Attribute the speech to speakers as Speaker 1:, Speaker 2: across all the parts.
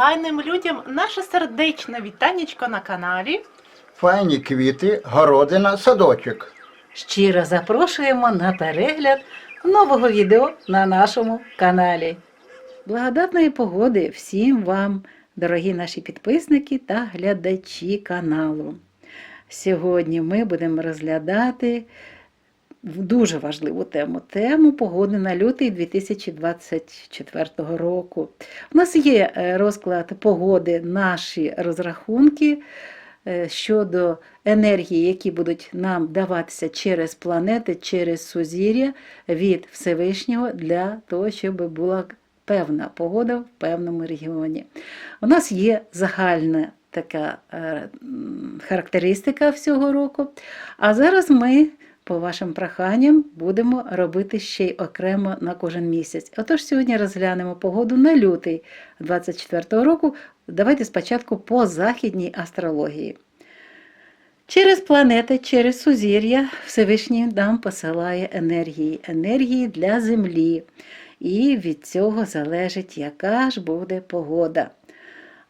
Speaker 1: файним людям наше сердечне вітанечко на каналі.
Speaker 2: Файні квіти, городина, садочок.
Speaker 3: Щиро запрошуємо на перегляд нового відео на нашому каналі. Благодатної погоди всім вам, дорогі наші підписники та глядачі каналу. Сьогодні ми будемо розглядати дуже важливу тему тему погоди на лютий 2024 року. У нас є е, розклад погоди, наші розрахунки е, щодо енергії, які будуть нам даватися через планети, через сузір'я від Всевишнього для того, щоб була певна погода в певному регіоні. У нас є загальна така е, характеристика всього року. А зараз ми, по вашим проханням, будемо робити ще й окремо на кожен місяць. Отож, сьогодні розглянемо погоду на лютий 2024 року. Давайте спочатку по західній астрології. Через планети, через сузір'я Всевишній нам посилає енергії, енергії для Землі. І від цього залежить, яка ж буде погода.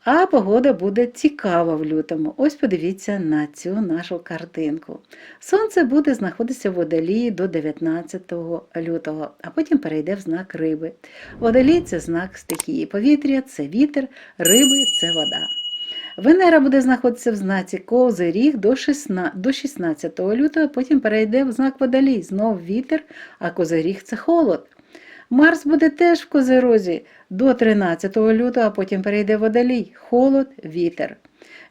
Speaker 3: А погода буде цікава в лютому. Ось подивіться на цю нашу картинку. Сонце буде знаходитися в водолії до 19 лютого, а потім перейде в знак риби. Водолій це знак стихії. Повітря це вітер, риби це вода. Венера буде знаходитися в знаці Козиріг до 16, до 16 лютого, потім перейде в знак Водолій. Знов вітер, а Козиріг це холод. Марс буде теж в Козирозі до 13 лютого, а потім перейде Водолій. Холод, вітер.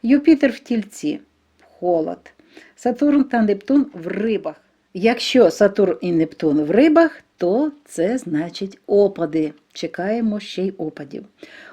Speaker 3: Юпітер в тільці. Холод. Сатурн та Нептун в рибах. Якщо Сатурн і Нептун в рибах, то це значить опади. Чекаємо ще й опадів.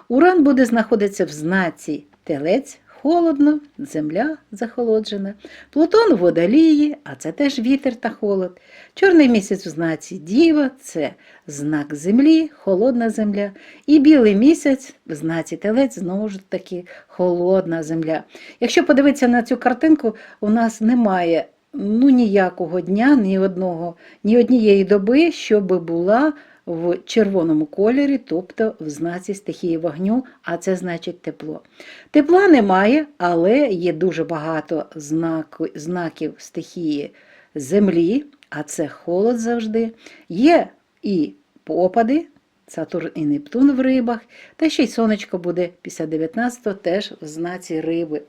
Speaker 3: Уран буде знаходитися в знаці Телець. Холодно, земля захолоджена, Плутон водолії, а це теж вітер та холод. Чорний місяць в знаці Діва це знак землі, холодна земля. І білий місяць в знаці Телець знову ж таки холодна земля. Якщо подивитися на цю картинку, у нас немає ну, ніякого дня, ні одного, ні однієї доби, щоб була в червоному кольорі, тобто в знаці стихії вогню, а це значить тепло. Тепла немає, але є дуже багато знак, знаків стихії землі, а це холод завжди. Є і опади, Сатурн і Нептун в рибах, та ще й сонечко буде після 19-го теж в знаці риби.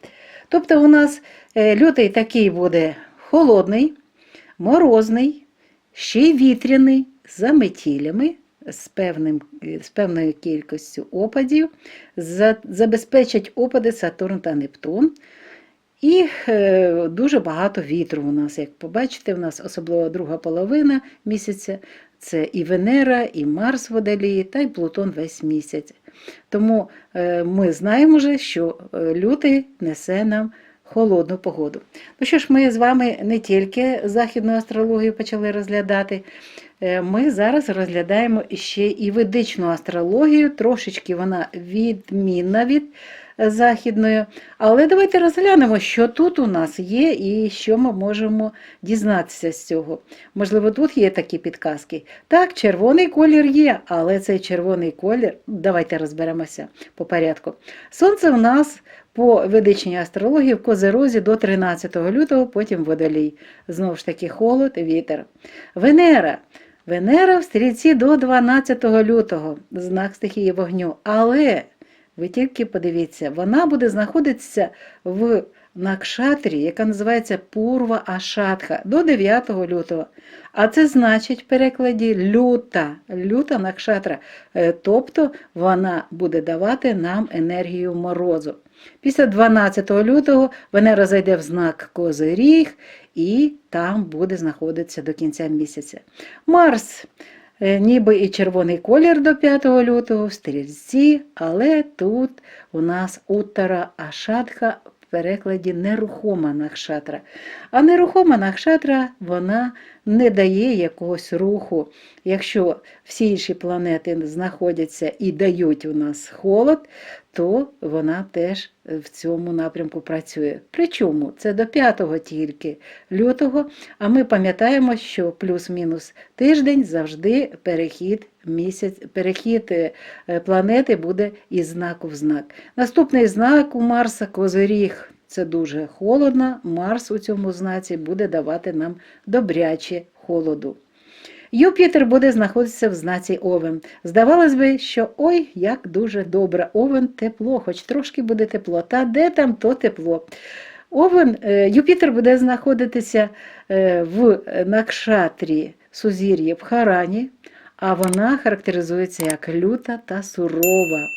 Speaker 3: Тобто у нас е, лютий такий буде холодний, морозний, ще й вітряний, за метілями, з, певним, е, з певною кількістю опадів, за- забезпечать опади Сатурн та Нептун. І е, дуже багато вітру у нас, як побачите, у нас особливо друга половина місяця це і Венера, і Марс в водолії, та й Плутон весь місяць. Тому е, ми знаємо вже, що лютий несе нам холодну погоду. Ну що ж, ми з вами не тільки західну астрологію почали розглядати, е, ми зараз розглядаємо ще і ведичну астрологію, трошечки вона відмінна від е, західної. Але давайте розглянемо, що тут у нас є і що ми можемо дізнатися з цього. Можливо, тут є такі підказки. Так, червоний колір є, але цей червоний колір, давайте розберемося по порядку. Сонце у нас по ведичній астрології в Козерозі до 13 лютого, потім водолій. Знову ж таки, холод, вітер. Венера. Венера в стрільці до 12 лютого, знак стихії вогню. Але ви тільки подивіться, вона буде знаходитися в накшатрі, яка називається Пурва Ашатха до 9 лютого. А це значить в перекладі люта, люта накшатра. Е, Тобто вона буде давати нам енергію морозу. Після 12 лютого Венера зайде в знак Козиріг і там буде знаходитися до кінця місяця. Марс е, ніби і червоний колір до 5 лютого в стрільці, але тут у нас Уттара Ашатха в перекладі нерухома накшатра. А нерухома накшатра вона не дає якогось руху. Якщо всі інші планети знаходяться і дають у нас холод, то вона теж в цьому напрямку працює. Причому це до 5 тільки лютого, а ми пам'ятаємо, що плюс-мінус тиждень завжди перехід місяць, перехід е, планети буде із знаку в знак. Наступний знак у Марса Козиріг. Це дуже холодно. Марс у цьому знаці буде давати нам добряче холоду. Юпітер буде знаходитися в знаці Овен. Здавалось би, що ой, як дуже добре, Овен тепло, хоч трошки буде тепло. Та де там то тепло? Овен, е, Юпітер буде знаходитися е, в накшатрі Сузір'ї в Харані, а вона характеризується як люта та сурова.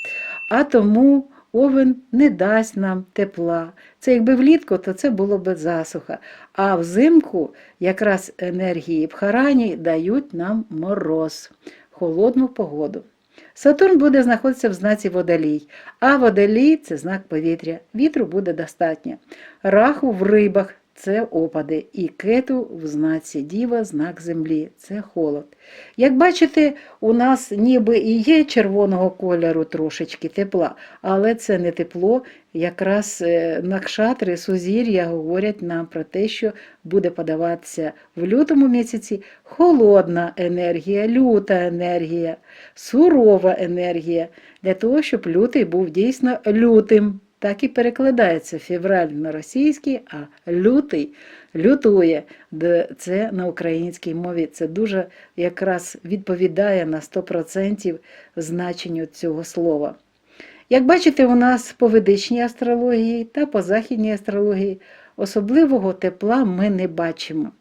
Speaker 3: А тому Овен не дасть нам тепла. Це якби влітку, то це було б засуха. А взимку якраз енергії в Харані дають нам мороз, холодну погоду. Сатурн буде знаходитися в знаці водолій, а водолій це знак повітря. Вітру буде достатньо. Раху в рибах це опади, і кету в знаці діва знак землі це холод. Як бачите, у нас ніби і є червоного кольору трошечки тепла, але це не тепло. Якраз е, накшатри, сузір'я говорять нам про те, що буде подаватися в лютому місяці холодна енергія, люта енергія, сурова енергія, для того, щоб лютий був дійсно лютим. Так і перекладається февраль на російський, а лютий лютує. Це на українській мові. Це дуже якраз відповідає на 100% значенню цього слова. Як бачите, у нас по ведичній астрології та по західній астрології особливого тепла ми не бачимо.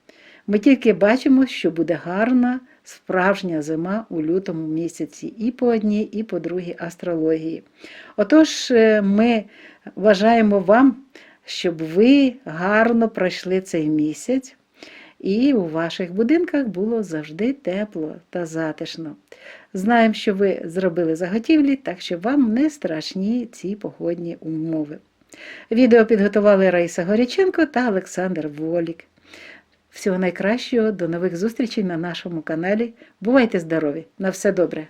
Speaker 3: Ми тільки бачимо, що буде гарна справжня зима у лютому місяці і по одній, і по другій астрології. Отож, е, ми бажаємо вам, щоб ви гарно пройшли цей місяць, і у ваших будинках було завжди тепло та затишно. Знаємо, що ви зробили заготівлі, так що вам не страшні ці погодні умови. Відео підготували Раїса Горяченко та Олександр Волік. Всього найкращого, до нових зустрічей на нашому каналі. Бувайте здорові! На все добре!